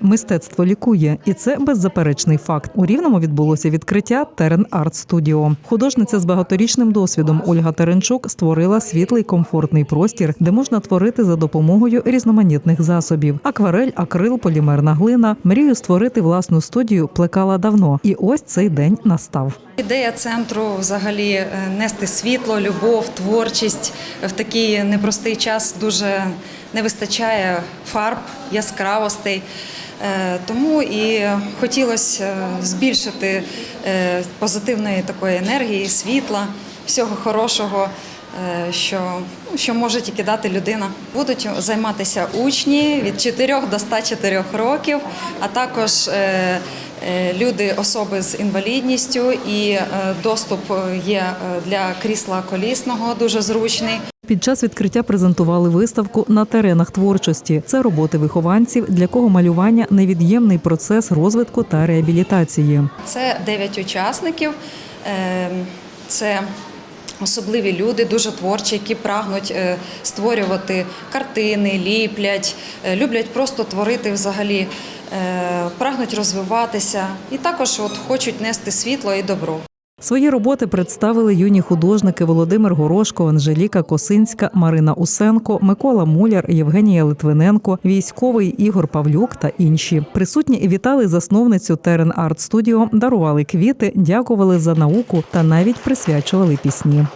Мистецтво лікує, і це беззаперечний факт. У рівному відбулося відкриття Терен Арт Студіо. Художниця з багаторічним досвідом Ольга Теренчук створила світлий комфортний простір, де можна творити за допомогою різноманітних засобів: акварель, акрил, полімерна глина. Мрію створити власну студію плекала давно, і ось цей день настав. Ідея центру взагалі е, нести світло, любов, творчість в такий непростий час дуже не вистачає фарб, яскравостей. Е, Тому і хотілося е, збільшити е, позитивної такої енергії, світла, всього хорошого, що, ну, що може тільки дати людина. Будуть займатися учні від 4 до 104 років, а також е, е, люди, особи з інвалідністю, і е, доступ є е, для крісла колісного дуже зручний. Під час відкриття презентували виставку на теренах творчості. Це роботи вихованців, для кого малювання невід'ємний процес розвитку та реабілітації. Це 9 учасників. Е, Це особливі люди, дуже творчі, які прагнуть е, створювати картини, ліплять, е, люблять просто творити взагалі, е, прагнуть розвиватися і також от хочуть нести світло і добро. Свої роботи представили юні художники Володимир Горошко, Анжеліка Косинська, Марина Усенко, Микола Муляр, Євгенія Литвиненко, військовий Ігор Павлюк та інші. Присутні вітали засновницю Терен Арт Студіо, дарували квіти, дякували за науку та навіть присвячували пісні.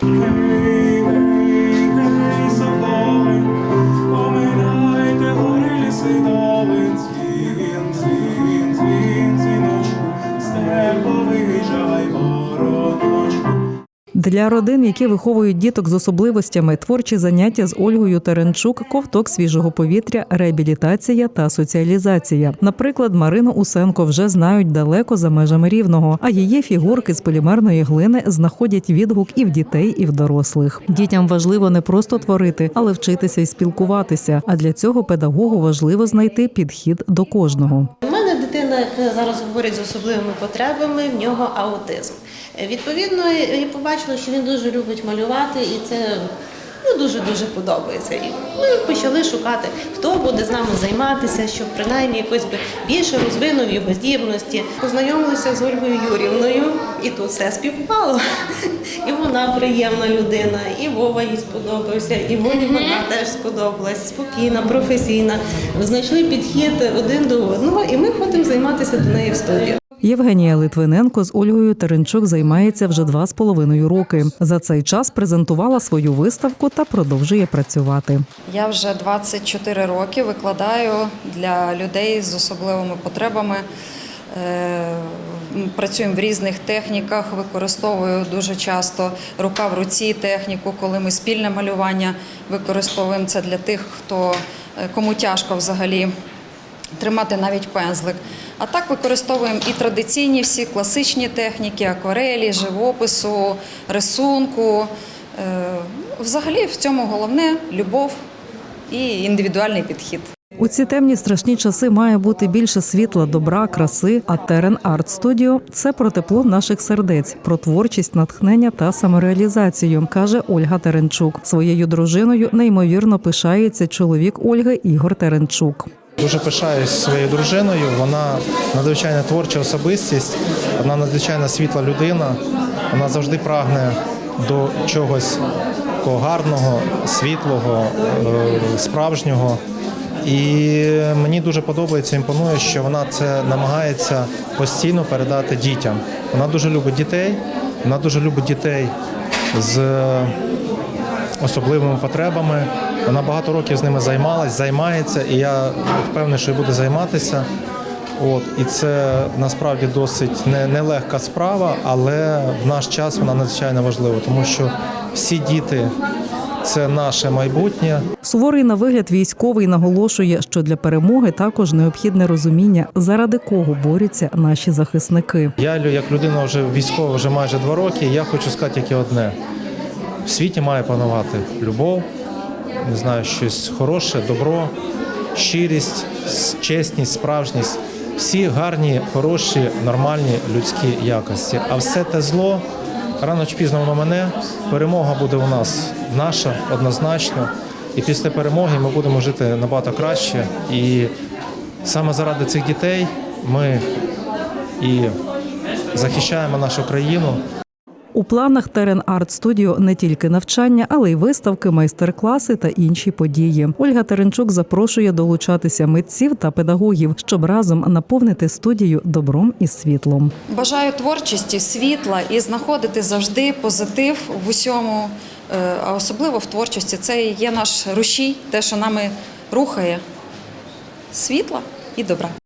Для родин, які виховують діток з особливостями, творчі заняття з Ольгою Теренчук, ковток свіжого повітря, реабілітація та соціалізація. Наприклад, Марину Усенко вже знають далеко за межами рівного, а її фігурки з полімерної глини знаходять відгук і в дітей, і в дорослих. Дітям важливо не просто творити, але вчитися і спілкуватися. А для цього педагогу важливо знайти підхід до кожного. У яка зараз говорять з особливими потребами, в нього аутизм. Е, Відповідно, я побачила, що він дуже любить малювати, і це ну, дуже дуже подобається. І ми почали шукати, хто буде з нами займатися, щоб принаймні якось би більше розвинув його здібності. Познайомилися з Ольгою Юрівною, і тут все співпало. І вона приємна людина, і Вова їй сподобався, і Волі вона теж сподобалась, спокійна, професійна. Знайшли підхід один до одного, і ми ходимо займатися до неї в студію. Євгенія Литвиненко з Ольгою Теренчук займається вже два з половиною роки. За цей час презентувала свою виставку та продовжує працювати. Я вже 24 роки викладаю для людей з особливими потребами. Е, Працюємо в різних техніках, використовую дуже часто рука в руці техніку, коли ми спільне малювання використовуємо це для тих, хто е, кому тяжко взагалі тримати навіть пензлик. А так використовуємо і традиційні всі класичні техніки, акварелі, живопису, рисунку. Е, Взагалі в цьому головне любов і індивідуальний підхід. У ці темні страшні часи має бути більше світла, добра, краси. А Терен Арт Студіо це про тепло наших сердець, про творчість, натхнення та самореалізацію, каже Ольга Теренчук. Своєю дружиною неймовірно пишається чоловік Ольги Ігор Теренчук. Дуже пишаюсь своєю дружиною. Вона надзвичайно творча особистість, вона надзвичайно світла людина. Вона завжди прагне до чогось гарного, світлого, е, справжнього. І мені дуже подобається, імпонує, що вона це намагається постійно передати дітям. Вона дуже любить дітей, вона дуже любить дітей з особливими потребами. Вона багато років з ними займалась, займається, і я впевнений, що і буде займатися. От, і це насправді досить не- нелегка справа, але в наш час вона надзвичайно важлива, тому що всі діти це наше майбутнє. Суворий на вигляд військовий наголошує, що для перемоги також необхідне розуміння, заради кого борються наші захисники. Я як людина вже військова вже майже два роки. Я хочу сказати тільки одне: в світі має панувати любов, не знаю, щось хороше, добро, щирість, чесність, справжність. Всі гарні, хороші, нормальні людські якості. А все те зло рано чи пізно воно мене. Перемога буде у нас наша однозначно. І після перемоги ми будемо жити набагато краще і Саме заради цих дітей ми і захищаємо нашу країну. У планах Терен Арт Студіо не тільки навчання, але й виставки, майстер-класи та інші події. Ольга Теренчук запрошує долучатися митців та педагогів, щоб разом наповнити студію добром і світлом. Бажаю творчості, світла і знаходити завжди позитив в усьому, е, а особливо в творчості. Це є наш рушій, те, що нами рухає світла і добра.